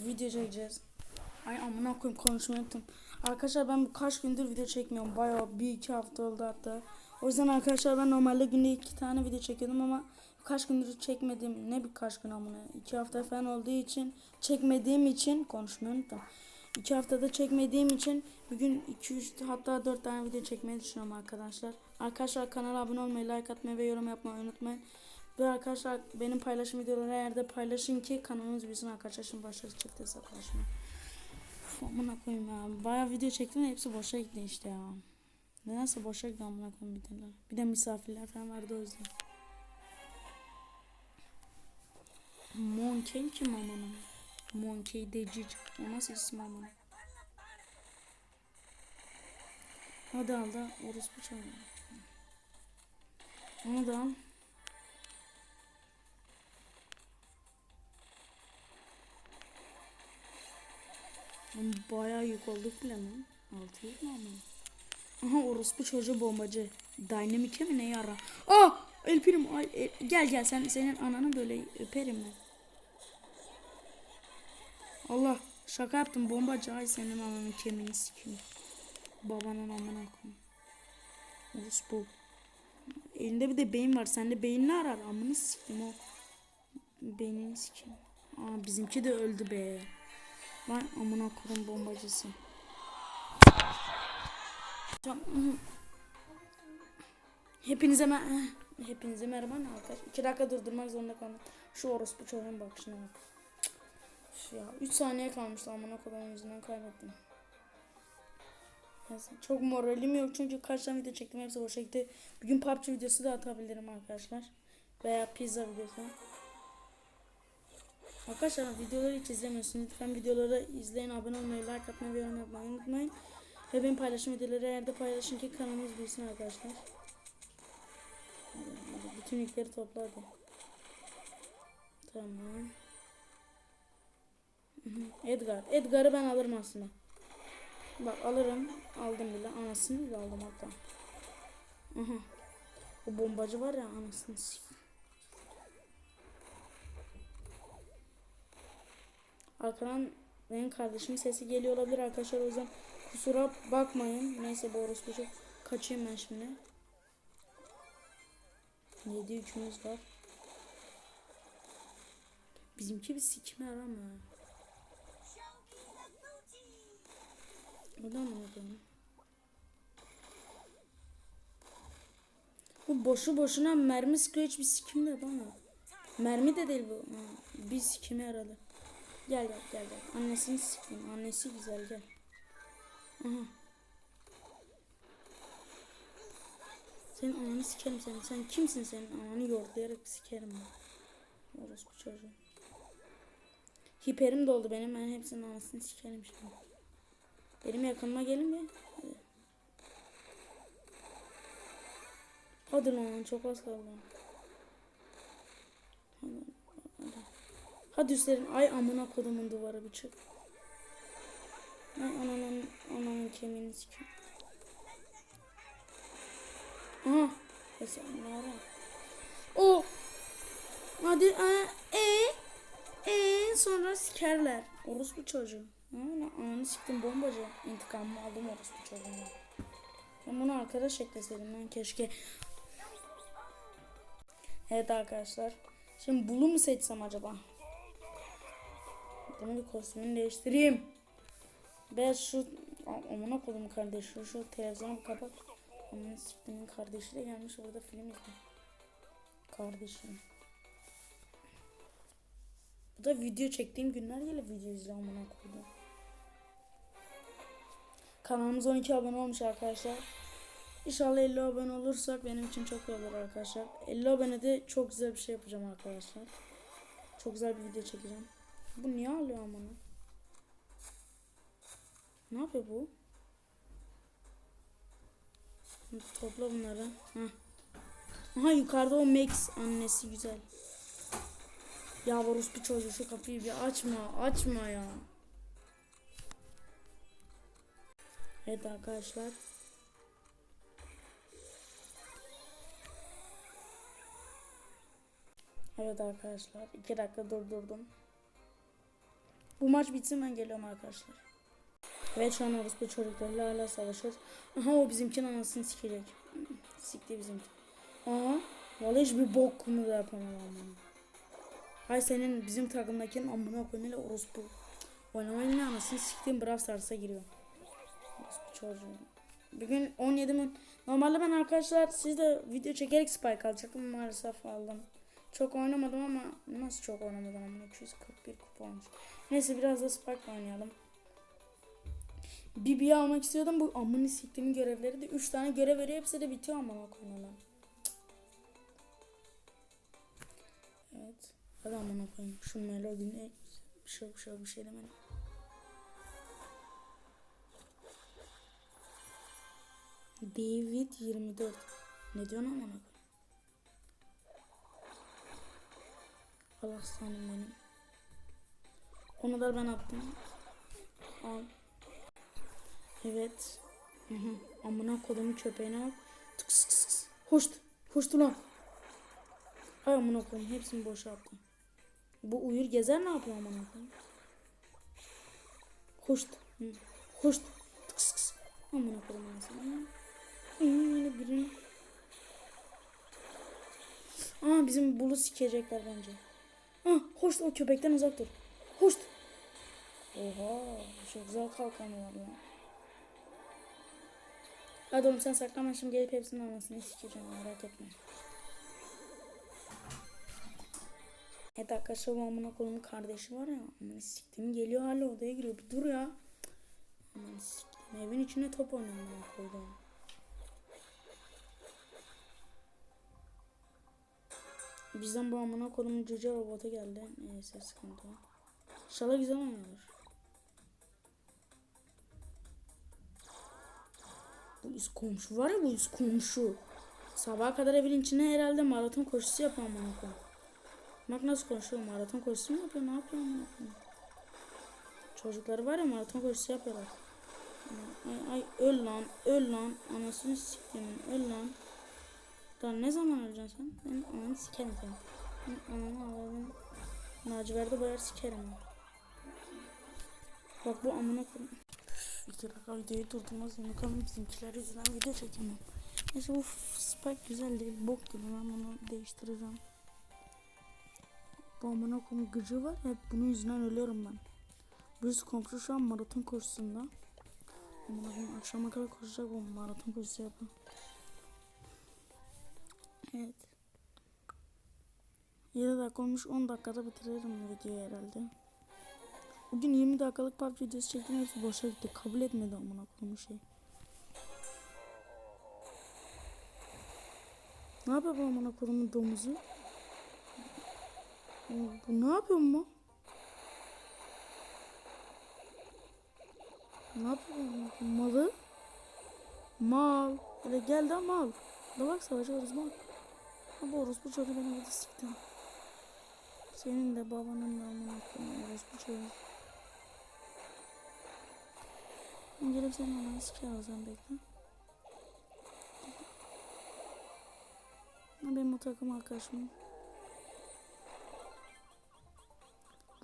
video çekeceğiz. Ay amına koyayım konuşmayı unuttum. Arkadaşlar ben kaç gündür video çekmiyorum. Bayağı bir iki hafta oldu hatta. O yüzden arkadaşlar ben normalde günde iki tane video çekiyordum ama kaç gündür çekmedim. Ne birkaç gün amına. iki hafta falan olduğu için çekmediğim için konuşmayı unuttum. İki haftada çekmediğim için bugün 2 3 hatta 4 tane video çekmeyi düşünüyorum arkadaşlar. Arkadaşlar kanala abone olmayı, like atmayı ve yorum yapmayı unutmayın. Ve arkadaşlar benim paylaşım videoları her yerde paylaşın ki kanalımız büyüsün arkadaşlar. Şimdi başarı çıktı hesaplaşma. Uf, amına koyayım ya. Bayağı video çektim de hepsi boşa gitti işte ya. Nedense boşa gitti amına koyayım videolar. Bir de misafirler falan vardı o yüzden. Monkey kim amına? Monkey Decic. O nasıl isim amına? Hadi al da orospu çalıyor. Onu da al. Oğlum Bayağı yük olduk bile mi? Altı yük mü ama? Aha orospu çocuğu bombacı. Dynamic'e mi ne yara? Ah! El Primo, ay, el- gel gel sen senin ananı böyle öperim ben. Allah şaka yaptım bombacı ay senin ananın kemiğini sikeyim. Babanın amına koyayım. Orospu. Elinde bir de beyin var. Sende beyin ne arar? Amını sikeyim o. Beynini sikeyim. Aa bizimki de öldü be. Lan amına koyayım bombacısı. Hepinize mer Hepinize merhaba ne arkadaş? İki dakika durdurmak zorunda kaldım. Şu orospu çocuğun bakışına bak. Üf ya 3 saniye kalmıştı amına koyayım yüzünden kaybettim. Neyse, Çok moralim yok çünkü kaç tane video çektim hepsi boşa gitti. Bugün PUBG videosu da atabilirim arkadaşlar. Veya pizza videosu. Arkadaşlar videoları hiç izlemiyorsunuz. Lütfen videoları izleyin, abone olmayı, like atmayı ve yorum yapmayı unutmayın. Ve benim paylaşım videoları yerde paylaşın ki kanalımız büyüsün arkadaşlar. Bütün yükleri topla hadi. Tamam. Edgar. Edgar'ı ben alırım aslında. Bak alırım. Aldım bile. Anasını bile aldım hatta. Aha. O bombacı var ya anasını sik. Arkadan benim kardeşimin sesi geliyor olabilir arkadaşlar o yüzden kusura bakmayın. Neyse bu orospu çok kaçayım ben şimdi. 7 yükümüz var. Bizimki bir sikimi aramıyor. O da mı oldu? Bu boşu boşuna mermi sıkıyor hiçbir sikim bana. Mermi de değil bu. Bir sikimi aradı. Gel gel gel gel. Annesini sikeyim. Annesi güzel gel. Aha. Senin ananı sikerim seni. Sen kimsin senin ananı yordayarak sikerim ben. Orası bu çocuğu. Hiperim doldu benim. Ben hepsinin anasını sikerim şimdi. Benim yakınıma gelin bir. Hadi. Hadi lan çok az kaldı. Hadi. Hadi. Hadi üstlerin. Ay amına kodumun duvarı bir çık. Ay ananın, ananın kemiğini sikeyim. Aha. Neyse ne ara. O. Hadi e e e sonra sikerler. Orospu çocuğu. Ana, ananı siktim bombacı. İntikamımı aldım orospu çocuğuna. Ben bunu arkadaş ekleseydim ben keşke. Evet arkadaşlar. Şimdi bulu mu seçsem acaba? Bunu bir kostümünü değiştireyim. Ben şu amına koydum kardeş şu, televizyonu kapat. Amına siktimin kardeşi de gelmiş orada film izliyor. Kardeşim. Bu da video çektiğim günler gele video izle amına koydum. Kanalımız 12 abone olmuş arkadaşlar. İnşallah 50 abone olursak benim için çok iyi olur arkadaşlar. 50 abonede çok güzel bir şey yapacağım arkadaşlar. Çok güzel bir video çekeceğim. Bu niye ağlıyor amına? Ne yapıyor bu? Topla bunları. Heh. Aha yukarıda o Max annesi güzel. Ya bir çocuğu şu kapıyı bir açma açma ya. Evet arkadaşlar. Evet arkadaşlar. iki dakika durdurdum. Bu maç bitsin ben geliyorum arkadaşlar. Evet şu an orospu çocuklarla hala savaşıyoruz. Aha o bizimkinin anasını sikecek. Sikti bizimki. Aha. Vallahi hiçbir bok kumu da yapamam amına. Hay senin bizim takımdakinin amına hele orospu. Oynamayın ne anasını siktiğim Brawl Stars'a giriyor. Orospu çocuğu. Bugün 17 mi? Normalde ben arkadaşlar sizde video çekerek spike alacaktım maalesef aldım. Çok oynamadım ama nasıl çok oynamadım ama 241 kupa. Neyse biraz da spike oynayalım. Bibi'yi almak istiyordum. Bu amını siktiğimin görevleri de 3 tane görev veriyor. Hepsi de bitiyor amına koyayım lan. Evet. Hadi amına koyayım. Şu melodini bir şey bir şey bir şey demedim. David 24. Ne diyorsun amına koyayım? Allah aslanım benim. Onu da ben attım. Al. Evet. Amına kodumun köpeğine bak. Tıks tıks tıks. Hoşt. Hoştu lan. Ay amına koyayım. Hepsini boşa attım. Bu uyur gezer ne yapıyor amına koyayım? Hoşt. Hı. Hoşt. Tıks tıks. Amına koyayım anasını. Öyle birini. Aa bizim bulu sikecekler bence. Ah hoş o köpekten uzak dur. Hoş. Oha çok güzel kalkanı var lan. Hadi oğlum sen saklama şimdi gelip hepsinin anasını sikeceğim merak etme. Evet arkadaşlar bu amına kolumun kardeşi var ya. Aman siktim geliyor hala odaya giriyor. Bir dur ya. Aman siktim evin içine top oynuyor amına koydum. Bizden bu amına kolumun cüce robotu geldi. Neyse sıkıntı yok. İnşallah güzel oynuyorlar. Bu üst komşu var ya bu üst komşu. Sabaha kadar evin içine herhalde maraton koşusu yapıyor amına koyayım. Bak nasıl konuşuyor maraton koşusu mu yapıyor ne yapıyor koyayım. Çocukları var ya maraton koşusu yapıyorlar. Ay ay öl lan öl lan anasını siktim öl lan. Daha ne zaman öleceksin sen? Ben ananı sikerim seni. Ben ananı ağlarım. Laciverdi boyar sikerim. ben. Bak bu amına koyayım. İki dakika videoyu durdurmaz zorunda kaldım. Bizimkiler yüzünden video çekemem. Neyse bu spike güzel değil. Bok gibi ben bunu değiştireceğim. Bu amına koyayım gıcı var ya bunun yüzünden ölüyorum ben. Birisi komşu şu an maraton koşusunda. Amına koyayım akşama kadar koşacak bu maraton koşusu yapıyor. Evet. 7 dakika olmuş 10 dakikada bitiririm videoyu herhalde. Bugün 20 dakikalık PUBG videosu çektim hepsi boşa gitti. Kabul etmedi amına koyayım şey. Ne yapıyor bu amına koyayım domuzu? Bu, ne yapıyor mu? Ne yapıyor bu? Malı? Mal. Hele gel de mal. Da bak savaşıyoruz bak. Ha bu orospu çocuğu beni burada sikti. Senin de babanın da amına koyayım orospu çocuğu. Ben gelip senin siker alacağım bekle. Benim o takım arkadaşım.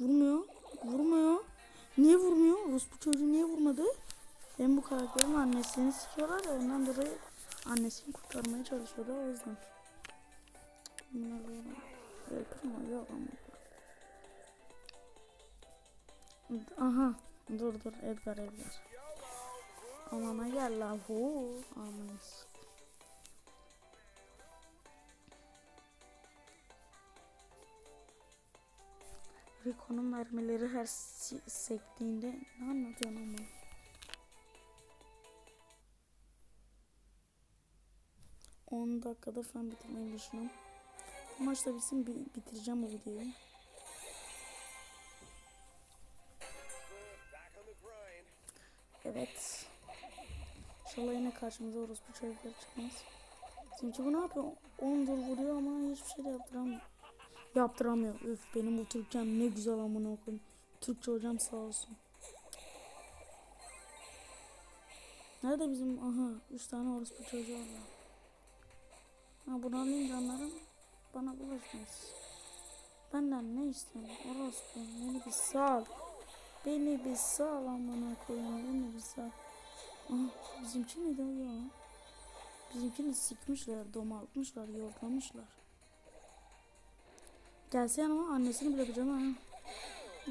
Vurmuyor. Vurmuyor. Niye vurmuyor? Orospu çocuğu niye vurmadı? Ben bu karakterin annesini sikiyorlar ya ondan dolayı annesini kurtarmaya çalışıyorlar o yüzden. Bunlar böyle. Yakın yok ama. Aha. Dur dur Edgar Edgar. Amana gel la hu. Aman. Rico'nun mermileri her sektiğinde ne anlatıyorsun ama? On dakikada falan bitirmeyi düşünüyorum. Bu maçta bitsin bi- bitireceğim bu videoyu. İnşallah yine karşımıza orospu çocuklar çıkmaz. Çünkü bu ne yapıyor? 10 dur vuruyor ama hiçbir şey de yaptıramıyor. Yaptıramıyor. Üf benim bu Türkçem ne güzel amına koyayım. Türkçe hocam sağ olsun. Nerede bizim? Aha 3 tane orospu çocuğu var. Ha alayım canlarım. Bana bulaşmaz. Benden ne istiyorsun? Orospu beni bir sal. Beni bir sal amına koyayım beni bir sal. Aha bizimki o ya? Bizimkini sikmişler, domaltmışlar, yorgamışlar. Gelse yanıma annesini bırakacağım ha.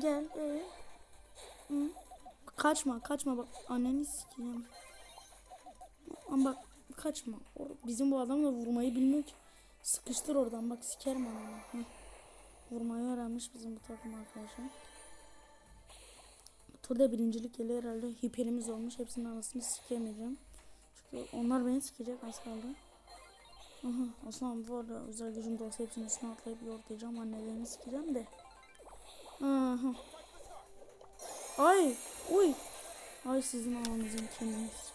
Gel ee. Hı. Kaçma kaçma bak anneni sikeceğim. Ama bak kaçma. Bizim bu adam da vurmayı bilmiyor ki. Sıkıştır oradan bak sikerim. Hı. Vurmayı öğrenmiş bizim bu takım arkadaşlar. Turda birincilik geliyor herhalde. Hiperimiz olmuş. Hepsinin anasını sikemeyeceğim. Çünkü onlar beni sikecek az kaldı. Aha, aslan bu arada özel gücüm de olsa hepsinin üstüne atlayıp yordayacağım. Annelerini sikeceğim de. Aha. Ay, uy. Ay sizin ananızın kendiniz.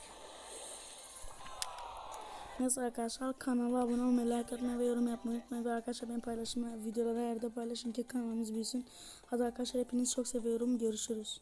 Neyse arkadaşlar kanala abone olmayı, like atmayı ve yorum yapmayı unutmayın. Ve arkadaşlar benim paylaşımı videoları her yerde paylaşın ki kanalımız büyüsün. Hadi arkadaşlar hepinizi çok seviyorum. Görüşürüz.